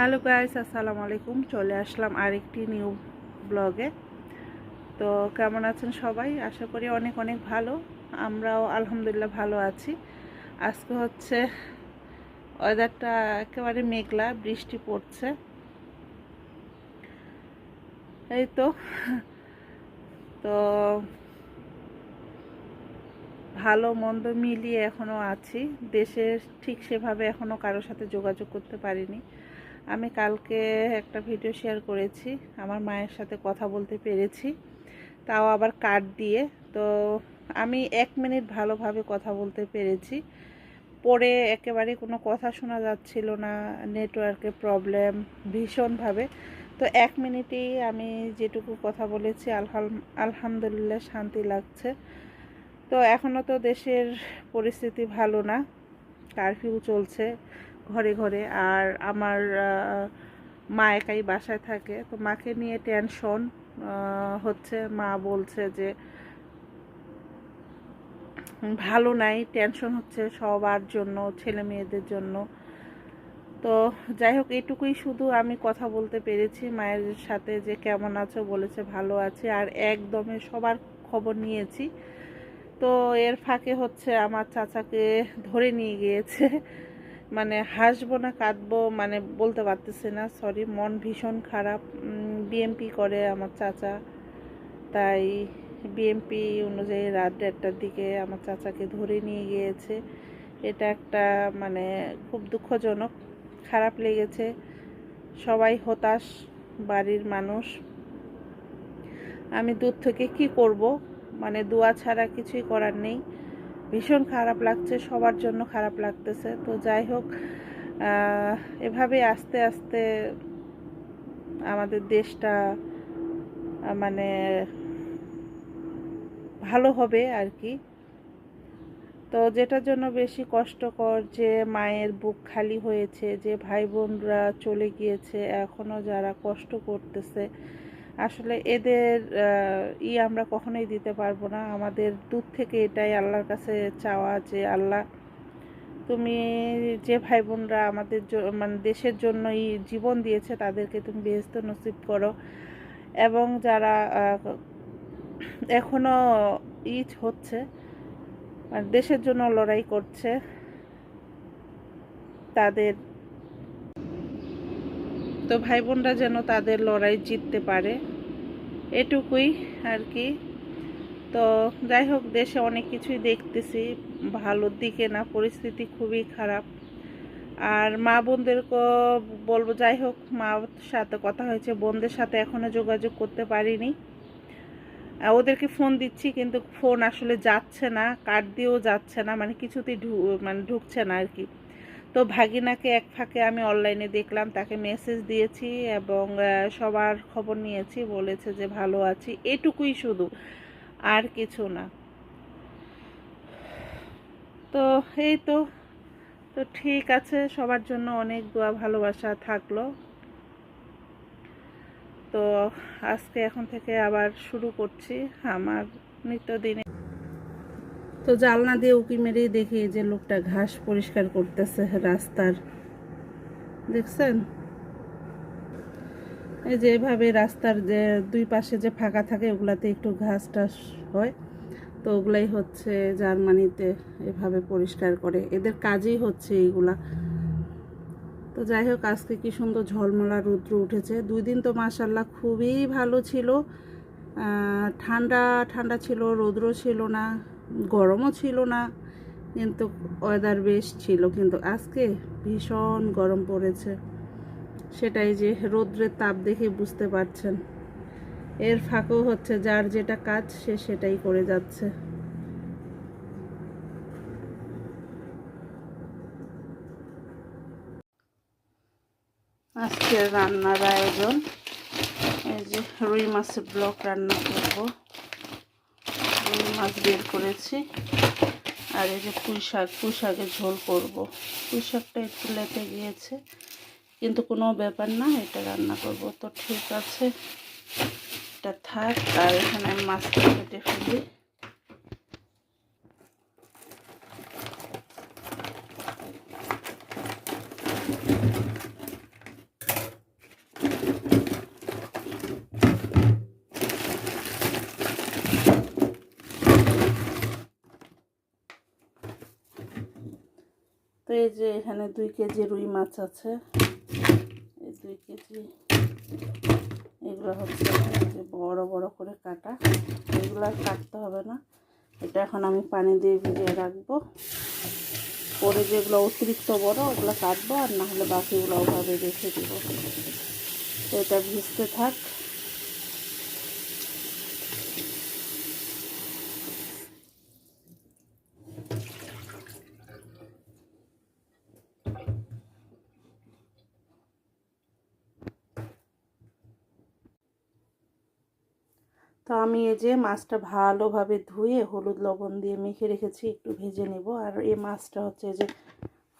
Hello guys আসসালামু আলাইকুম। চলে আসলাম আরেকটি নিউ ব্লগে তো কেমন আছেন সবাই? আশা করি অনেক অনেক ভালো। আমরাও আলহামদুলিল্লাহ ভালো আছি। আজকে হচ্ছে ওয়েদারটা একেবারে মেঘলা, বৃষ্টি পড়ছে। এই তো। তো ভালো, মন্দ মিলিয়ে এখনও আছি। দেশের ঠিক সেভাবে এখনও কারোর সাথে যোগাযোগ করতে পারিনি। আমি কালকে একটা ভিডিও শেয়ার করেছি, আমার মায়ের সাথে কথা বলতে পেরেছি। তাও আবার কার্ড দিয়ে। তো আমি এক মিনিট ভালোভাবে কথা বলতে পেরেছি। পরে একেবারে কোনো কথা শোনা যাচ্ছিল না নেটওয়ার্কের প্রবলেম ভীষণভাবে। তো এক মিনিটেই আমি যেটুকু কথা বলেছি আলহাম আলহামদুলিল্লাহ শান্তি লাগছে। তো এখনও তো দেশের পরিস্থিতি ভালো না, কারফিউ চলছে। ঘরে ঘরে আর আমার মা একাই বাসায় থাকে। তো মাকে নিয়ে টেনশন হচ্ছে মা বলছে যে, ভালো নাই টেনশন হচ্ছে সবার জন্য, ছেলে মেয়েদের জন্য। তো যাই হোক, এটুকুই শুধু আমি কথা বলতে পেরেছি মায়ের সাথে যে কেমন আছো, বলেছে ভালো আছে, আর একদমে সবার খবর নিয়েছি। তো এর ফাঁকে হচ্ছে আমার চাচাকে ধরে নিয়ে গিয়েছে। মানে হাসবো না, কাঁদবো মানে বলতে পারতেছি না সরি মন ভীষণ খারাপ। বিএমপি করে আমার চাচা। তাই বিএমপি অনুযায়ী রাত দেড়টার দিকে আমার চাচাকে ধরে নিয়ে গিয়েছে। এটা একটা মানে খুব দুঃখজনক, খারাপ লেগেছে। সবাই হতাশ, বাড়ির মানুষ। আমি দূর থেকে কি করব? মানে দোয়া ছাড়া কিছুই করার নেই। ভীষণ খারাপ লাগছে, সবার জন্য খারাপ লাগতেছে। তো যাই হোক এভাবে আস্তে আস্তে আমাদের দেশটা মানে ভালো হবে আর কি। তো যেটার জন্য বেশি কষ্টকর যে মায়ের বুক খালি হয়েছে, যে ভাই বোনরা চলে গিয়েছে এখনও যারা কষ্ট করতেছে আসলে এদের ই আমরা কখনোই দিতে পারব না। আমাদের দূর থেকে এটাই আল্লাহর কাছে চাওয়া যে আল্লাহ তুমি যে ভাই বোনরা আমাদের মানে দেশের জন্যই জীবন দিয়েছে তাদেরকে তুমি বেহেস্ত নসিব করো। এবং যারা আহ, এখনও ইজ হচ্ছে মানে দেশের জন্য লড়াই করছে তাদের তো ভাই বোনরা যেন তাদের লড়াই জিততে পারে। এটুকুই আর কি। তো যাই হোক, দেশে অনেক কিছুই দেখতেছি। ভালোর দিকে না, পরিস্থিতি খুবই খারাপ। আর মা বোনদেরকে বলব, যাই হোক মা সাথে কথা হয়েছে, বোনদের সাথে এখনও যোগাযোগ করতে পারিনি। ওদেরকে ফোন দিচ্ছি, কিন্তু ফোন আসলে যাচ্ছে না কার্ড দিয়েও যাচ্ছে না মানে কিছুতেই ঢু মানে ঢুকছে না আর কি। তো ভাগিনাকে এক ফাঁকে আমি অনলাইনে দেখলাম, তাকে মেসেজ দিয়েছি এবং সবার খবর নিয়েছি, বলেছে যে ভালো আছি, এটুকুই শুধু, আর কিছু না। তো এই তো তো ঠিক আছে, সবার জন্য অনেক দোয়া, ভালোবাসা থাকল। তো আজকে এখন থেকে আবার শুরু করছি, আমার নিত্যদিনে তো জালনা দিয়ে উকি মেরেই দেখি যে লোকটা ঘাস পরিষ্কার করতেছে রাস্তার। দেখছেন? এই যে এভাবে রাস্তার যে দুই পাশে যে ফাঁকা থাকে, ওগুলাতে একটু ঘাস টাস হয়। তো ওগুলাই হচ্ছে জার্মানিতে এভাবে পরিষ্কার করে। এদের কাজই হচ্ছে এইগুলা। তো যাই হোক, আজকে কি সুন্দর ঝলমলা রৌদ্র উঠেছে। দুই দিন তো মাসাল্লাহ খুবই ভালো ছিল। ঠান্ডা ঠান্ডা ছিল রৌদ্র ছিল না। গরমও ছিল না, কিন্তু ওয়েদার বেশ ছিল, কিন্তু আজকে ভীষণ গরম পড়েছে। সেটাই যে রৌদ্রের তাপ দেখে বুঝতে পারছেন। এর ফাঁকেও হচ্ছে যার যেটা কাজ, সে সেটাই করে যাচ্ছে। আজকে রান্নার আয়োজন, এই যে রুই মাছের ব্লক রান্না করব। মাছ বের করেছি। আর এই যে পুঁই শাক, পুঁই শাকের ঝোল করব। পুঁই শাকটা একটু লেটে গিয়েছে, কিন্তু কোনো ব্যাপার না, এটা রান্না করব। তো ঠিক আছে, এটা থাক, আর এখানে মাছটা কেটে ফেলি। এই যে এখানে দুই কেজি রুই মাছ আছে। এই দুই কেজি এগুলো হচ্ছে বড় বড় করে কাটা। এগুলো আর কাটতে হবে না। এটা এখন আমি পানি দিয়ে ভিজিয়ে রাখব। পরে যেগুলো অতিরিক্ত বড়, ওগুলো কাটবো, আর না হলে বাকিগুলো ওভাবে রেখে দেবো। এটা ভিজতে থাক। তো আমি এই যে মাছটা ভালোভাবে ধুয়ে হলুদ লবণ দিয়ে মেখে রেখেছি, একটু ভেজে নেব। আর এই মাছটা হচ্ছে যে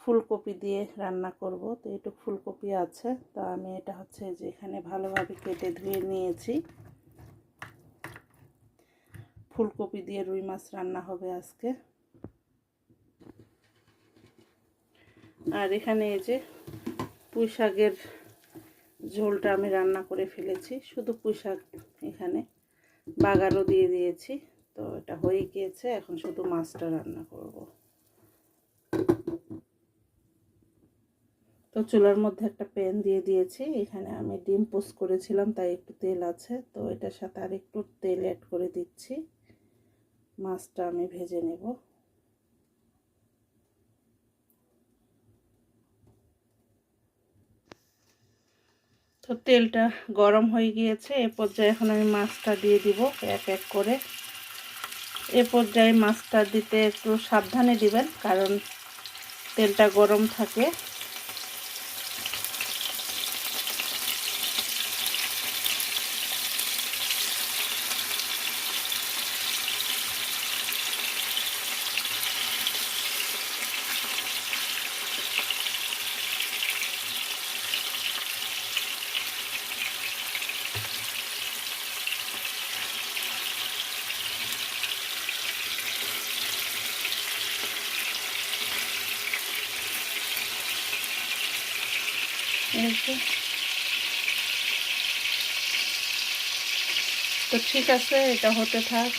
ফুলকপি দিয়ে রান্না করব। তো একটু ফুলকপি আছে, তো আমি এটা হচ্ছে যে এখানে ভালোভাবে কেটে ধুয়ে নিয়েছি। ফুলকপি দিয়ে রুই মাছ রান্না হবে আজকে। আর এখানে এই যে পুঁই শাকের ঝোলটা আমি রান্না করে ফেলেছি, শুধু পুঁই শাক এখানে। বাগারও দিয়ে দিয়েছি। তো এটা হয়ে গিয়েছে, এখন শুধু মাছটা রান্না করব। তো চুলার মধ্যে একটা প্যান দিয়ে দিয়েছি, এখানে আমি ডিম পোস্ট করেছিলাম, তাই একটু তেল আছে। তো এটার সাথে আর একটু তেল অ্যাড করে দিচ্ছি। মাছটা আমি ভেজে নেব। তো তেলটা গরম হয়ে গিয়েছে, এ পর্যায়ে এখন আমি মাছটা দিয়ে দিব এক এক করে। এ পর্যায়ে মাছটা দিতে একটু সাবধানে দিবেন, কারণ তেলটা গরম থাকে। তো ঠিক আছে, এটা হতে থাক।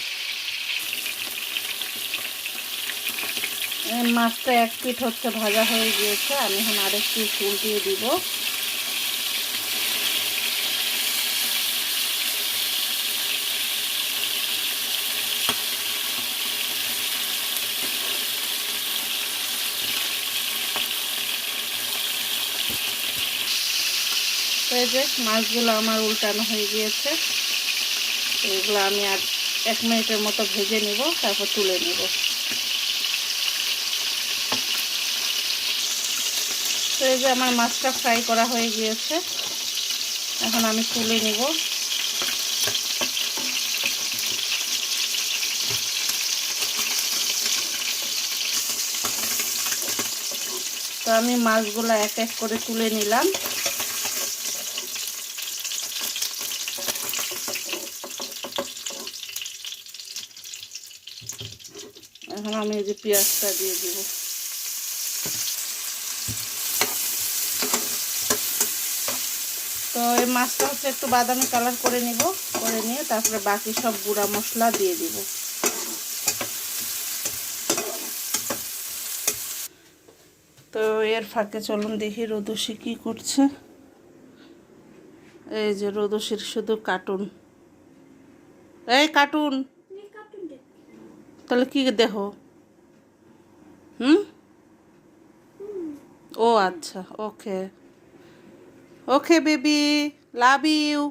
মাছটা এক পিঠ হচ্ছে ভাজা হয়ে গিয়েছে, আমি এখন আরেকটি পিঠ দিয়ে দিব। এই যে মাছগুলো আমার উল্টানো হয়ে গিয়েছে। এগুলো আমি আর এক মিনিটের মতো ভেজে নিব, তারপর তুলে নেব। তো এই যে আমার মাছটা ফ্রাই করা হয়ে গিয়েছে। এখন আমি তুলে নিব। তো আমি মাছগুলো এক এক করে তুলে নিলাম এখন আমি এই যে পেঁয়াজটা দিয়ে দিব। তো এই মাছটা হচ্ছে একটু বাদামি কালার করে নিব করে নিয়ে তারপরে বাকি সব গুঁড়া মশলা দিয়ে দিব। তো এর ফাঁকে চলুন দেখি রোদসি কি করছে। এই যে রোদসির শুধু কার্টুন এই কার্টুন তাহলে কি দেখো হুম? ও আচ্ছা ওকে। ওকে, বেবি, লাভ ইউ।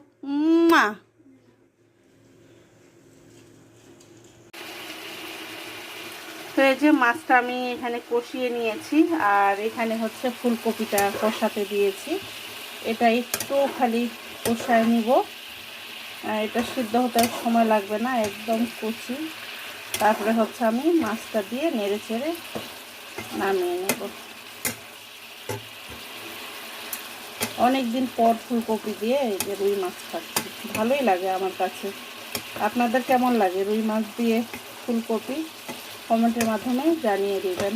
মা তো এই যে মাছটা আমি এখানে কষিয়ে নিয়েছি, আর এখানে হচ্ছে ফুলকপিটা কষাতে দিয়েছি। এটা একটু খালি কষায় নিব। এটা সিদ্ধ হতে সময় লাগবে না, একদম কচি। তারপরে হচ্ছে আমি মাছটা দিয়ে নেড়ে চেড়ে নামিয়ে নেব। অনেক দিন পর ফুলকপি দিয়ে এই যে রুই মাছ খাচ্ছি। ভালোই লাগে আমার কাছে। আপনাদের কেমন লাগে রুই মাছ দিয়ে ফুলকপি? কমেন্টের মাধ্যমে জানিয়ে দেবেন।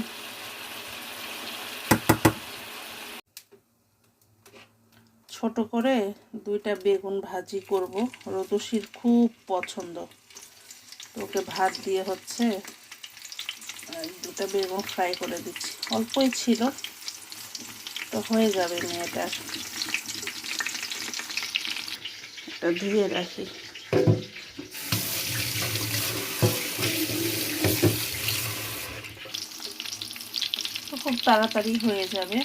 ছোট করে দুইটা বেগুন ভাজি করব। রদসির খুব পছন্দ। তো ওকে ভাত দিয়ে হচ্ছে দুটো বেগুন ফ্রাই করে দিচ্ছি। অল্পই ছিল, তো হয়ে যাবে মেয়েটার এটা ধুয়ে রাখি। তো খুব তাড়াতাড়ি হয়ে যাবে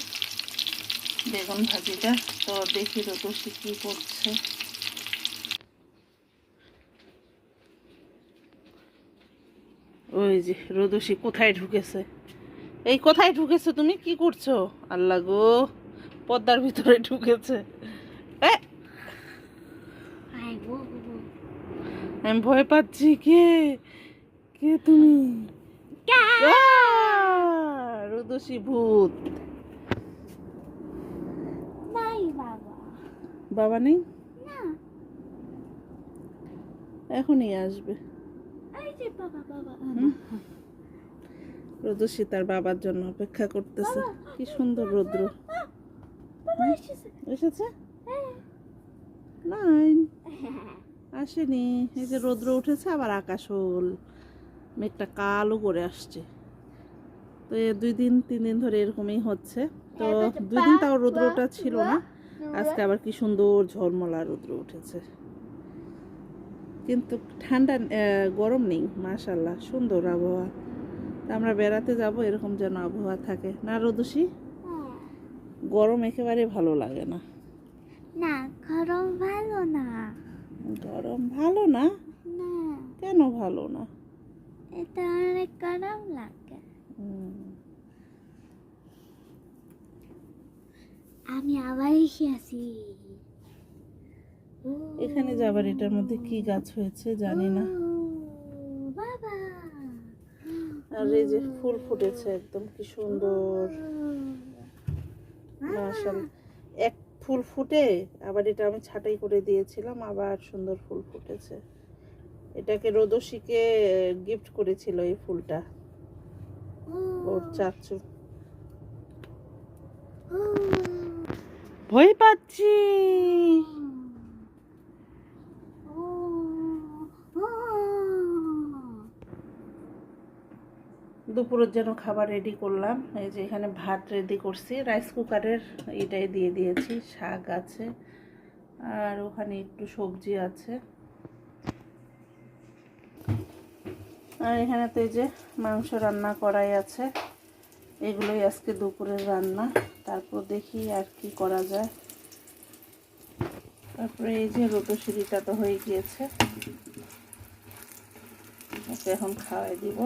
বেগুন ভাজিটা। তো দেখি রতসি কি করছে। যে রোদসি কোথায় ঢুকেছে? এই কোথায় ঢুকেছে তুমি? কি করছ? আল্লাহ গো পদ্মার ভিতরে ঢুকেছে। আমি ভয় পাচ্ছি কে? কে তুমি? রোদসি ভূত। নাই বাবা। বাবা নেই? এখনই আসবে। রোদসি তার বাবার জন্য অপেক্ষা করতেছে। কি সুন্দর রৌদ্র। এসেছে। হ্যাঁ। আসেনি। এই যে রৌদ্র উঠেছে আবার আকাশ হল। মেঘটা কালো করে আসছে। তো এ দুই দিন তিন দিন ধরে এরকমই হচ্ছে। তো দুই দিন তাও রৌদ্রটা ছিল না। আজকে আবার কি সুন্দর ঝলমলা রৌদ্র উঠেছে। কিন্তু ঠান্ডা গরম নেই মাশাল্লাহ সুন্দর আবহাওয়া। তা আমরা বেড়াতে যাব এরকম যেন আবহাওয়া থাকে। না রোদসি হ্যাঁ। গরম একেবারে ভালো লাগে না। না গরম ভালো না। গরম ভালো না? না। কেন ভালো না? এটা অনেক গরম লাগে। আমি আবার এসে আসি এখানে যাবার এটার মধ্যে কি গাছ হয়েছে জানি না। আর এই যে ফুল ফুটেছে একদম কি সুন্দর। এক ফুল ফুটে আবার এটা আমি ছাটাই করে দিয়েছিলাম আবার সুন্দর ফুল ফুটেছে। এটাকে রোদসিকে গিফট করেছিল এই ফুলটা। ওর চাচু। ভয় পাচ্ছি। দুপুরের জন্য খাবার রেডি করলাম। এই যে এখানে ভাত রেডি করছি। রাইস কুকারের এটাই দিয়ে দিয়েছি। শাক আছে। আর ওখানে একটু সবজি আছে। আর এখানে তো এই যে মাংস রান্না করাই আছে। এগুলোই আজকে দুপুরের রান্না। তারপর দেখি আর কি করা যায়। তারপরে এই যে রোটশিরিটা তো হয়ে গিয়েছে। এখন খাওয়াই দিব।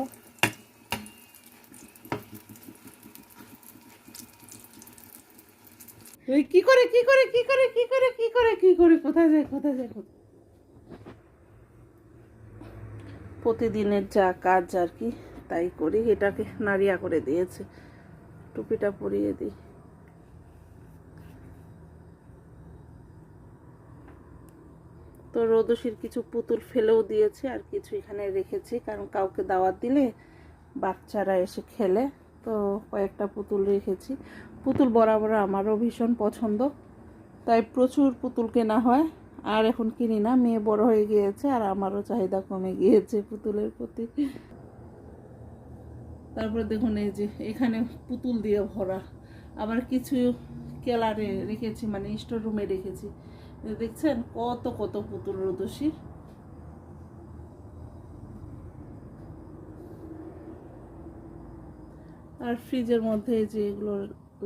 কি করে কি করে কি করে কি করে কি করে কি করে, কোথায় যায় কোথায় যায় প্রতিদিনের যা কাজ আর কি, তাই করি। এটাকে নাড়িয়া করে দিয়েছে। টুপিটা পরিয়ে দিই। তো রোদসির কিছু পুতুল ফেলেও দিয়েছে, আর কিছু এখানে রেখেছি। কারণ কাউকে দাওয়াত দিলে বাচ্চারা এসে খেলে। তো কয়েকটা পুতুল রেখেছি। পুতুল বরাবর আমারও ভীষণ পছন্দ। তাই প্রচুর পুতুল কেনা হয়। আর এখন কিনি না, মেয়ে বড় হয়ে গিয়েছে আর আমারও চাহিদা কমে গিয়েছে পুতুলের প্রতি। তারপরে দেখুন এই যে, এখানে পুতুল দিয়ে ভরা। আবার কিছু কেলারে রেখেছি মানে স্টোর রুমে রেখেছি। দেখছেন কত কত পুতুল রোদসির আর ফ্রিজের মধ্যে যে এগুলো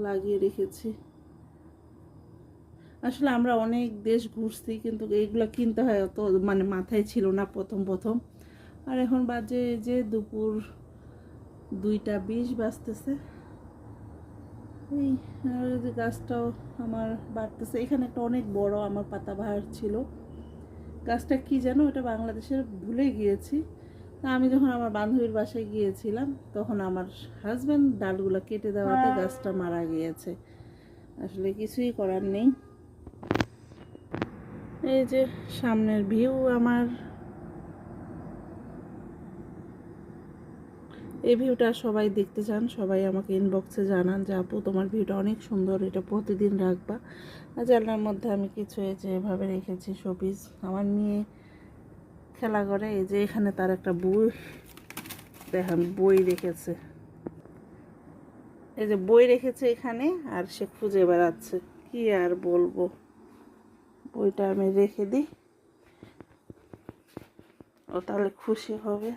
লাগিয়ে রেখেছি। আসলে আমরা অনেক দেশ ঘুরছি কিন্তু এইগুলো কিনতে হয় অত মানে মাথায় ছিল না প্রথম প্রথম। আর এখন বাজে যে দুপুর দুইটা বিশ বাজতেছে। এই যে গাছটাও আমার বাড়তেছে। এখানে একটা অনেক বড় আমার পাতাবাহার ছিল। গাছটা কি যেন এটা বাংলাদেশের ভুলে গিয়েছি। তা আমি যখন আমার বান্ধবীর বাসায় গিয়েছিলাম তখন আমার হাজব্যান্ড ডালগুলো কেটে দেওয়াতে গাছটা মারা গিয়েছে। আসলে কিছুই করার নেই। এই যে সামনের ভিউ আমার। এই ভিউটা সবাই দেখতে চান সবাই আমাকে ইনবক্সে জানান যে আপু তোমার ভিউটা অনেক সুন্দর এটা প্রতিদিন রাখবা। আর জানলার মধ্যে আমি কিছু এই যে এভাবে রেখেছি শোপিস আমার মেয়ে খেলা করে, এই যে এখানে তার একটা বই, দেখেন, বই রেখেছে। এই যে বই রেখেছে এখানে, আর সে খুঁজে বেড়াচ্ছে। কি আর বলব? বইটা আমি রেখে দিই। ও তাহলে খুশি হবে।